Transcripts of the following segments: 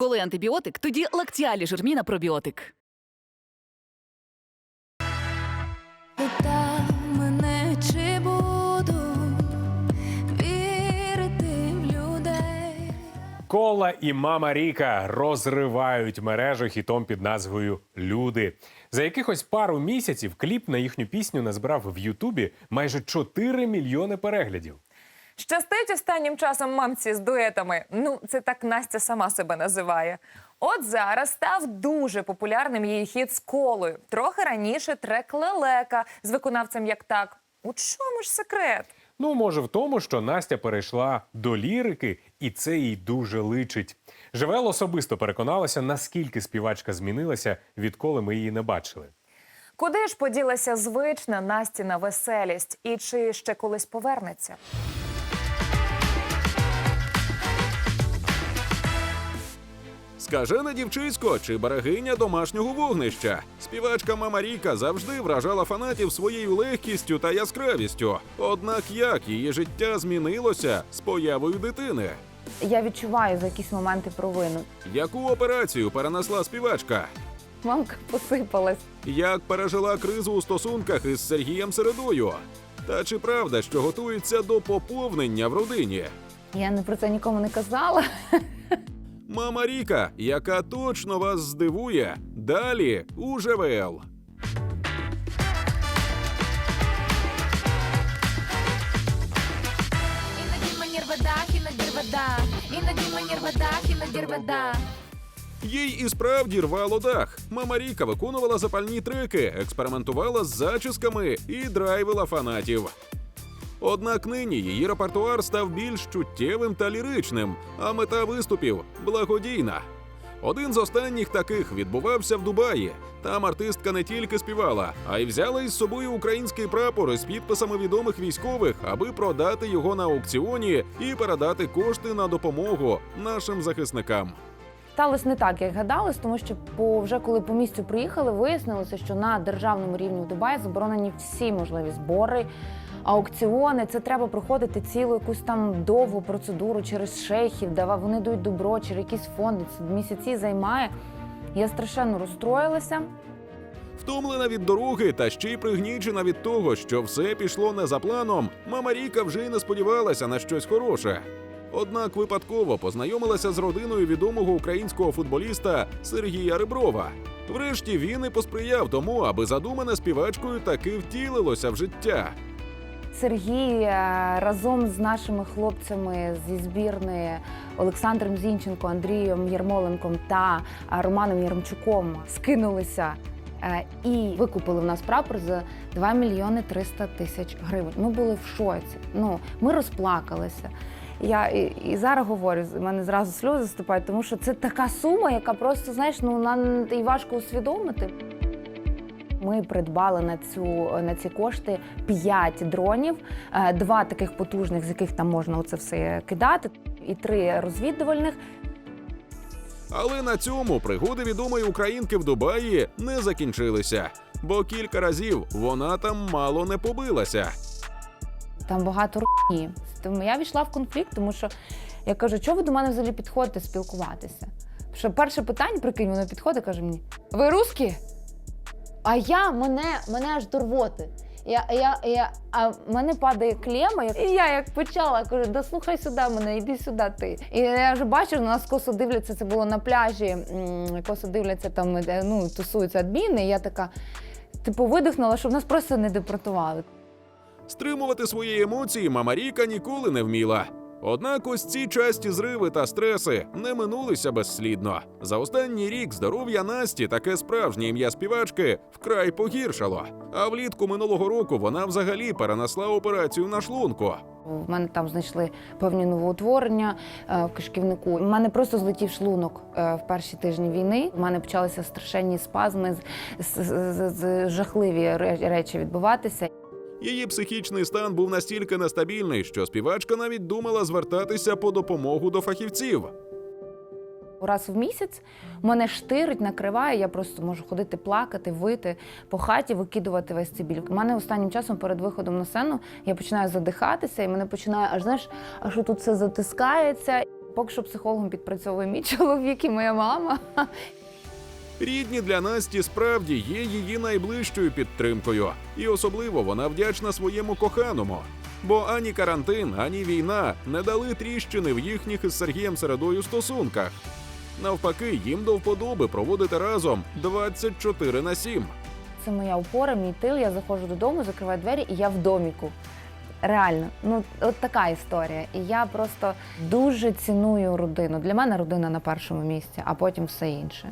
Коли антибіотик, тоді лактіалі жирміна пробіотик. Питав мене, чи буду вірити в людей. Кола і мама Ріка розривають мережу хітом під назвою Люди. За якихось пару місяців кліп на їхню пісню назбирав в Ютубі майже 4 мільйони переглядів. Щастить останнім часом мамці з дуетами. Ну, це так Настя сама себе називає. От зараз став дуже популярним її хіт з колою. Трохи раніше трек лелека з виконавцем як так. У чому ж секрет? Ну, може, в тому, що Настя перейшла до лірики, і це їй дуже личить. Живел особисто переконалася, наскільки співачка змінилася, відколи ми її не бачили. Куди ж поділася звична Настіна веселість? І чи ще колись повернеться? Скажене дівчисько чи берегиня домашнього вогнища. Співачка Мама Ріка завжди вражала фанатів своєю легкістю та яскравістю. Однак як її життя змінилося з появою дитини? Я відчуваю за якісь моменти провину. Яку операцію перенесла співачка? Мамка посипалась. Як пережила кризу у стосунках із Сергієм Середою? Та чи правда, що готується до поповнення в родині? Я не про це нікому не казала. Мама Ріка, яка точно вас здивує, далі у ЖВЛ. Їй і справді рвало дах. Мама Ріка виконувала запальні треки, експериментувала з зачісками і драйвила фанатів. Однак нині її репертуар став більш чуттєвим та ліричним, а мета виступів благодійна. Один з останніх таких відбувався в Дубаї. Там артистка не тільки співала, а й взяла із собою український прапор із підписами відомих військових, аби продати його на аукціоні і передати кошти на допомогу нашим захисникам. Сталося не так, як гадалось, тому що по вже коли по місцю приїхали, вияснилося, що на державному рівні в Дубаї заборонені всі можливі збори, аукціони. Це треба проходити цілу якусь там довгу процедуру через шейхів, де вони дають добро, через якісь фонди. Це місяці займає. Я страшенно розстроїлася. Втомлена від дороги та ще й пригнічена від того, що все пішло не за планом, мама Ріка вже й не сподівалася на щось хороше. Однак випадково познайомилася з родиною відомого українського футболіста Сергія Реброва. Врешті він і посприяв тому, аби задумане співачкою таки втілилося в життя. Сергій е, разом з нашими хлопцями зі збірної Олександром Зінченко, Андрієм Єрмоленком та е, Романом Яремчуком скинулися е, і викупили в нас прапор за 2 мільйони 300 тисяч гривень. Ми були в шоці. Ну, ми розплакалися. Я і, і зараз говорю, в мене зразу сльози заступають, тому що це така сума, яка просто знаєш, ну на і важко усвідомити. Ми придбали на цю на ці кошти 5 дронів, е, два таких потужних, з яких там можна оце все кидати, і три розвідувальних. Але на цьому пригоди відомої українки в Дубаї не закінчилися, бо кілька разів вона там мало не побилася. Там багато руні. Тому я війшла в конфлікт, тому що я кажу, чого ви до мене взагалі підходите спілкуватися? Що перше питання, прикинь, воно підходить, каже мені: Ви русські? А я мене, мене аж до рвоти. Я, я, я, а в мене падає клема, і я як почала кажу, да слухай сюди мене, іди сюди ти. І я вже бачу, на нас косо дивляться, це було на пляжі, косо дивляться там, де, ну, тусуються адміни. І я така, типу, видихнула, щоб нас просто не депортували. Стримувати свої емоції мама Ріка ніколи не вміла. Однак ось ці часті зриви та стреси не минулися безслідно. За останній рік здоров'я Насті, таке справжнє ім'я співачки, вкрай погіршало. А влітку минулого року вона взагалі перенесла операцію на шлунку. В мене там знайшли певні новоутворення е, в кишківнику. У мене просто злетів шлунок е, в перші тижні війни. У мене почалися страшенні спазми, з- з- з- з- жахливі речі відбуватися. Її психічний стан був настільки нестабільний, що співачка навіть думала звертатися по допомогу до фахівців. Раз в місяць мене штирить, накриває. Я просто можу ходити плакати, вити по хаті, викидувати весь цей біль. У мене останнім часом перед виходом на сцену я починаю задихатися, і мене починає аж знаєш, аж тут все затискається. Поки що психологом підпрацьовує мій чоловік і моя мама. Рідні для Насті справді є її найближчою підтримкою, і особливо вона вдячна своєму коханому. Бо ані карантин, ані війна не дали тріщини в їхніх із Сергієм Середою стосунках. Навпаки, їм до вподоби проводити разом 24 на 7. Це моя опора, мій тил. Я заходжу додому, закриваю двері, і я в доміку. Реально, ну от така історія. І я просто дуже ціную родину. Для мене родина на першому місці, а потім все інше.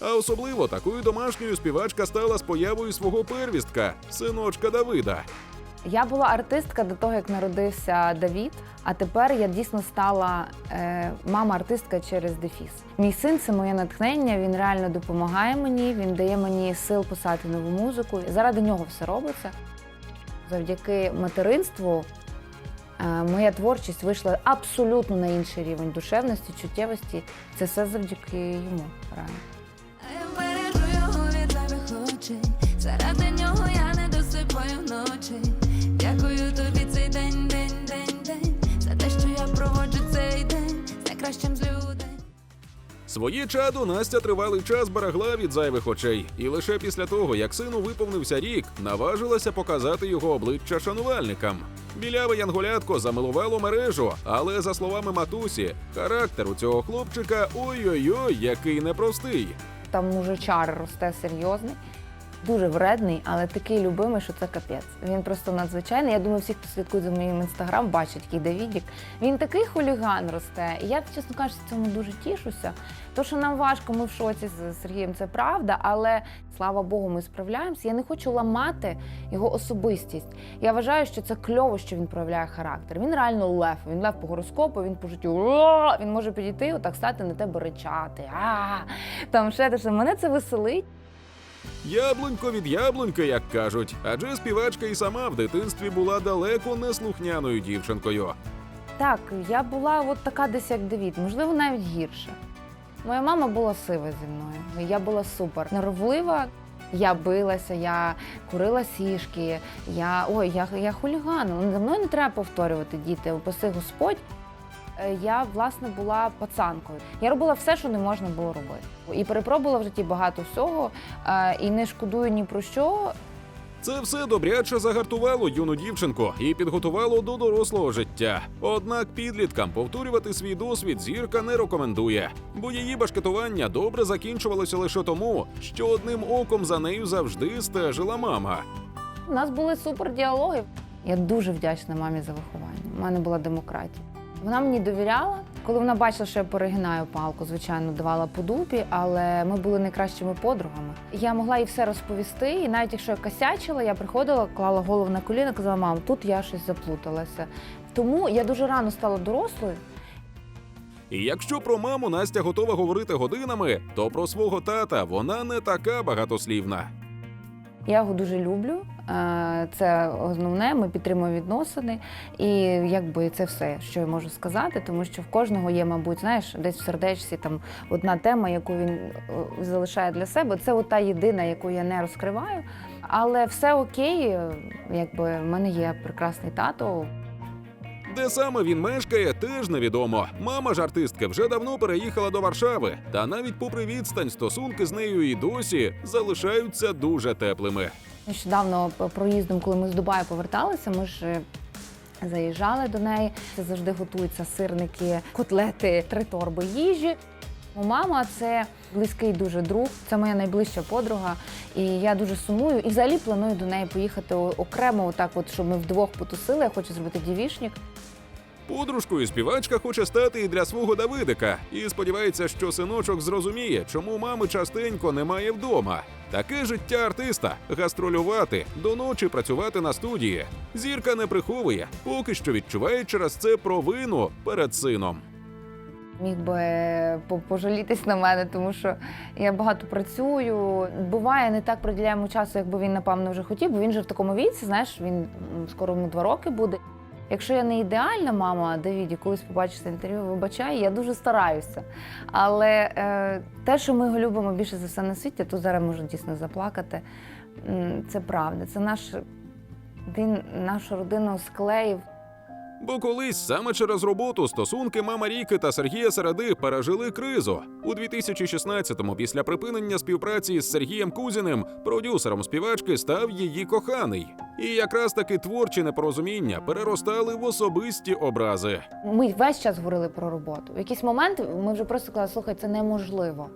А особливо такою домашньою співачка стала з появою свого первістка, синочка Давида. Я була артистка до того, як народився Давід. А тепер я дійсно стала е, мама-артистка через дефіс. Мій син це моє натхнення. Він реально допомагає мені. Він дає мені сил писати нову музику. Заради нього все робиться. Завдяки материнству е, моя творчість вийшла абсолютно на інший рівень душевності, чуттєвості. Це все завдяки йому. Реально. День з з людей. Своє чадо Настя тривалий час берегла від зайвих очей, і лише після того, як сину виповнився рік, наважилася показати його обличчя шанувальникам. Біляве янголятко замилувало мережу, але за словами матусі, характер у цього хлопчика ой-ой-ой, який непростий. Там мужичар росте серйозний, дуже вредний, але такий любимий, що це капець. Він просто надзвичайний. Я думаю, всі, хто слідкує за моїм інстаграм, бачать який Давідік. Він такий хуліган росте. Я, чесно кажучи, цьому дуже тішуся. То, що нам важко, ми в шоці з Сергієм, це правда, але слава Богу, ми справляємося. Я не хочу ламати його особистість. Я вважаю, що це кльово, що він проявляє характер. Він реально лев. Він лев по гороскопу, він по життю. Він може підійти, отак стати на тебе ричати. А там ще те, що мене це веселить. Яблунько від яблуньки, як кажуть, адже співачка і сама в дитинстві була далеко не слухняною дівчинкою. Так, я була от така десь як Давід, можливо, навіть гірше. Моя мама була сива зі мною. Я була супер норовлива. Я билася, я курила сішки, я ой, я, я хуліганила. За мною не треба повторювати діти. Упаси Господь. Е, Я власне була пацанкою. Я робила все, що не можна було робити. І перепробувала в житті багато всього, е, і не шкодую ні про що. Це все добряче загартувало юну дівчинку і підготувало до дорослого життя. Однак підліткам повторювати свій досвід зірка не рекомендує, бо її башкетування добре закінчувалося лише тому, що одним оком за нею завжди стежила мама. У нас були супер діалоги. Я дуже вдячна мамі за виховання. У мене була демократія. Вона мені довіряла. Коли вона бачила, що я перегинаю палку, звичайно, давала по дупі, але ми були найкращими подругами. Я могла їй все розповісти, і навіть якщо я косячила, я приходила, клала голову на коліна, казала, мам, тут я щось заплуталася. Тому я дуже рано стала дорослою. І якщо про маму Настя готова говорити годинами, то про свого тата вона не така багатослівна. Я його дуже люблю. Е, Це основне. Ми підтримуємо відносини, і якби це все, що я можу сказати, тому що в кожного є, мабуть, знаєш, десь в сердечці там одна тема, яку він е, залишає для себе. Це та єдина, яку я не розкриваю. Але все окей, е, якби в мене є прекрасний тато. Де саме він мешкає, теж невідомо. Мама ж артистки вже давно переїхала до Варшави, та навіть попри відстань стосунки з нею і досі залишаються дуже теплими. Нещодавно проїздом, коли ми з Дубаю поверталися, ми ж. е, Заїжджали до неї, це завжди готуються сирники, котлети, три торби їжі. Мама це близький дуже друг, це моя найближча подруга, і я дуже сумую. І взагалі планую до неї поїхати окремо, отак, от щоб ми вдвох потусили. Я хочу зробити дівішник. Подружкою співачка хоче стати і для свого Давидика, і сподівається, що синочок зрозуміє, чому мами частенько немає вдома. Таке життя артиста гастролювати, до ночі працювати на студії. Зірка не приховує, поки що відчуває через це провину перед сином. Міг би по- пожалітись на мене, тому що я багато працюю. Буває, не так приділяємо часу, якби він напевно вже хотів, бо він же в такому віці, знаєш, він скоро йому два роки буде. Якщо я не ідеальна мама, Давіді, колись побачите інтерв'ю, вибачай, я дуже стараюся. Але е, те, що ми його любимо більше за все на світі, то зараз можу дійсно заплакати. Це правда. Це наш він нашу родину склеїв Бо колись саме через роботу стосунки мама Ріки та Сергія Середи пережили кризу. У 2016-му, після припинення співпраці з Сергієм Кузіним, продюсером співачки став її коханий. І якраз таки творчі непорозуміння переростали в особисті образи. Ми весь час говорили про роботу. В якийсь момент ми вже просто сказали, слухай, це неможливо.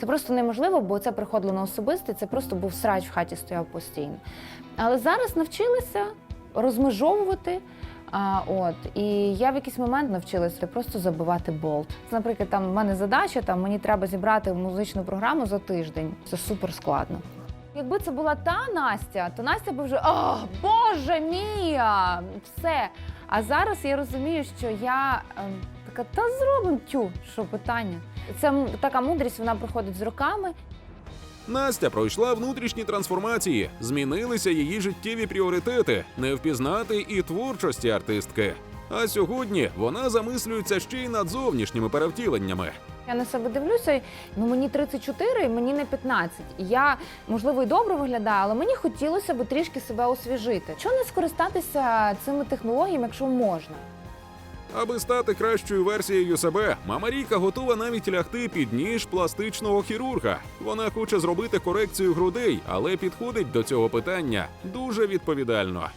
Це просто неможливо, бо це приходило на особисте, це просто був срач в хаті стояв постійно. Але зараз навчилися розмежовувати. А, от і я в якийсь момент навчилася просто забивати болт. Наприклад, там в мене задача, там мені треба зібрати музичну програму за тиждень. Це супер складно. Якби це була та Настя, то Настя би вже о, Боже мія! Все. А зараз я розумію, що я ем, така, та зробимо тю, що питання. Це така мудрість, вона приходить з роками. Настя пройшла внутрішні трансформації, змінилися її життєві пріоритети, не впізнати і творчості артистки. А сьогодні вона замислюється ще й над зовнішніми перевтіленнями. Я на себе дивлюся, ну мені 34, і мені не 15. Я, можливо, і добре виглядаю, але мені хотілося б трішки себе освіжити. Чого не скористатися цими технологіями, якщо можна? Аби стати кращою версією себе, мама Ріка готова навіть лягти під ніж пластичного хірурга. Вона хоче зробити корекцію грудей, але підходить до цього питання дуже відповідально.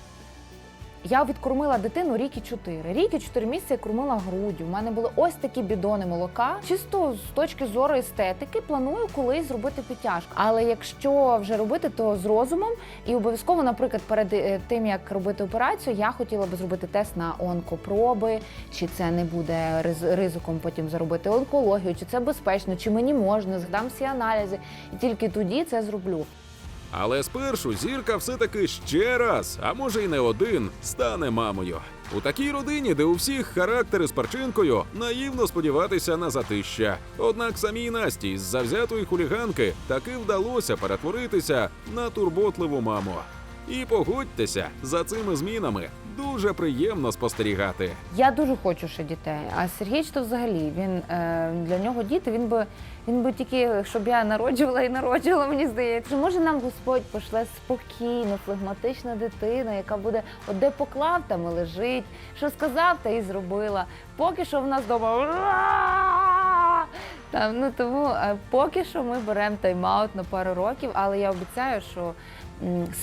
Я відкормила дитину ріки 4. Ріки 4 місяці я кормила груддю. У мене були ось такі бідони молока. Чисто з точки зору естетики планую колись зробити підтяжку. Але якщо вже робити, то з розумом і обов'язково, наприклад, перед е, тим як робити операцію, я хотіла би зробити тест на онкопроби, чи це не буде ризиком потім заробити онкологію, чи це безпечно, чи мені можна, здам всі аналізи, і тільки тоді це зроблю. Але спершу зірка все-таки ще раз, а може й не один, стане мамою. У такій родині, де у всіх характери з перчинкою, наївно сподіватися на затища. Однак самій Насті з завзятої хуліганки таки вдалося перетворитися на турботливу маму. І погодьтеся, за цими змінами дуже приємно спостерігати. Я дуже хочу ще дітей. А Сергійч то взагалі він е, для нього діти. Він би він би тільки, щоб я народжувала і народжувала, мені здається. Може, нам Господь пошле спокійну, флегматичну дитину, яка буде от де поклав, там і лежить, що сказав, та і зробила. Поки що в нас вдома. Там, ну тому е, поки що ми беремо тайм-аут на пару років, але я обіцяю, що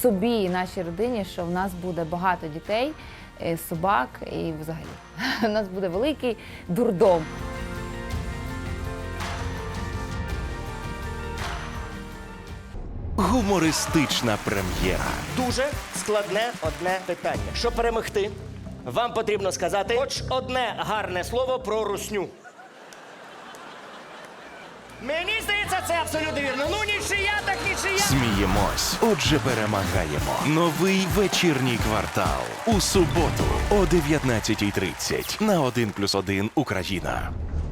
собі і нашій родині, що в нас буде багато дітей, е, собак і взагалі. У нас буде великий дурдом. Гумористична прем'єра. Дуже складне одне питання. Щоб перемогти, вам потрібно сказати хоч одне гарне слово про русню. Мені здається, це абсолютно вірно. Ну, нічия, так нічия. Сміємось, отже, перемагаємо. Новий вечірній квартал у суботу о 19.30 на 1+,1 Україна.